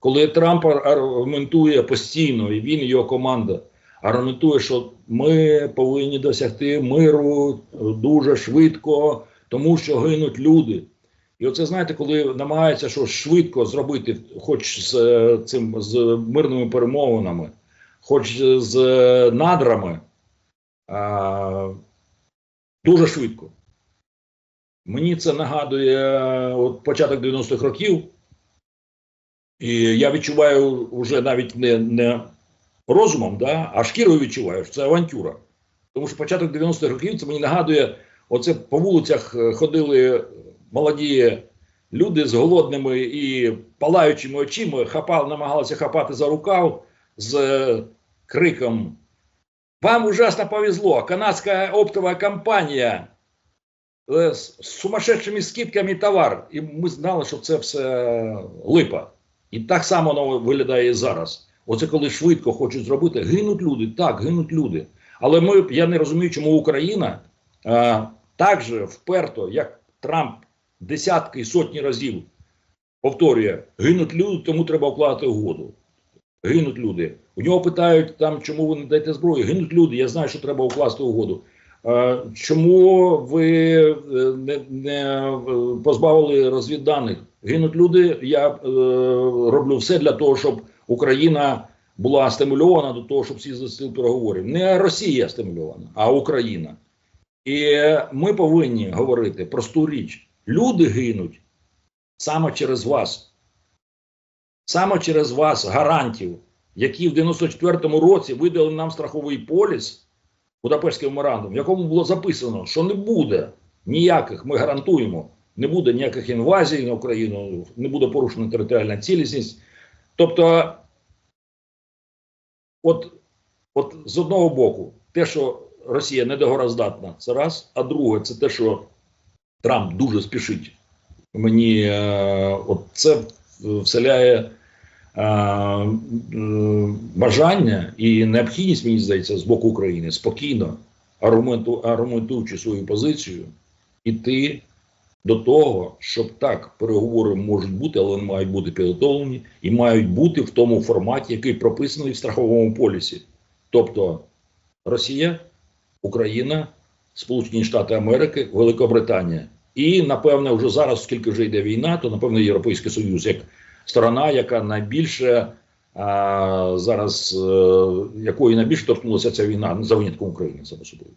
Коли Трамп аргументує постійно, і він і його команда аргументує, що ми повинні досягти миру дуже швидко, тому що гинуть люди. І оце знаєте, коли намагається щось швидко зробити, хоч з е, цим з мирними перемовинами, хоч з е, надрами, а, дуже швидко. Мені це нагадує е, от початок 90-х років, і я відчуваю вже навіть не, не розумом, да, а шкірою відчуваю, що це авантюра. Тому що початок 90-х років це мені нагадує, оце по вулицях е, ходили молоді люди з голодними і палаючими очима, хапали, намагалися хапати за рукав з е, криком «Вам ужасно повезло! Канадська оптова компанія е, з сумасшедшими скидками товар. І ми знали, що це все липа. І так само воно виглядає і зараз. Оце коли швидко хочуть зробити, гинуть люди, так, гинуть люди. Але ми, я не розумію, чому Україна а, так же вперто, як Трамп десятки і сотні разів повторює, гинуть люди, тому треба укладати угоду. Гинуть люди. У нього питають там, чому ви не даєте зброю. Гинуть люди. Я знаю, що треба укласти угоду. Е, Чому ви е, не, не е, позбавили розвідданих? Гинуть люди. Я е, роблю все для того, щоб Україна була стимульована до того, щоб сісти за стіл переговорів. Не Росія стимульована, а Україна. І ми повинні говорити просту річ: люди гинуть саме через вас, саме через вас, гарантів, які в 94-му році видали нам страховий поліс. Будапештський меморандум, в якому було записано, що не буде ніяких, ми гарантуємо, не буде ніяких інвазій на Україну, не буде порушена територіальна цілісність. Тобто, от, от з одного боку, те, що Росія недогороздатна, це раз, а друге, це те, що Трамп дуже спішить. Мені е, от це вселяє бажання і необхідність, мені здається, з боку України спокійно аргументу, аргументуючи свою позицію, іти до того, щоб так переговори можуть бути, але вони мають бути підготовлені і мають бути в тому форматі, який прописаний в страховому полісі. Тобто Росія, Україна, Сполучені Штати Америки, Великобританія. І напевне, вже зараз, оскільки вже йде війна, то напевне Європейський Союз як сторона, яка найбільше а, зараз, е, якої найбільше торкнулася ця війна за винятком України само собою.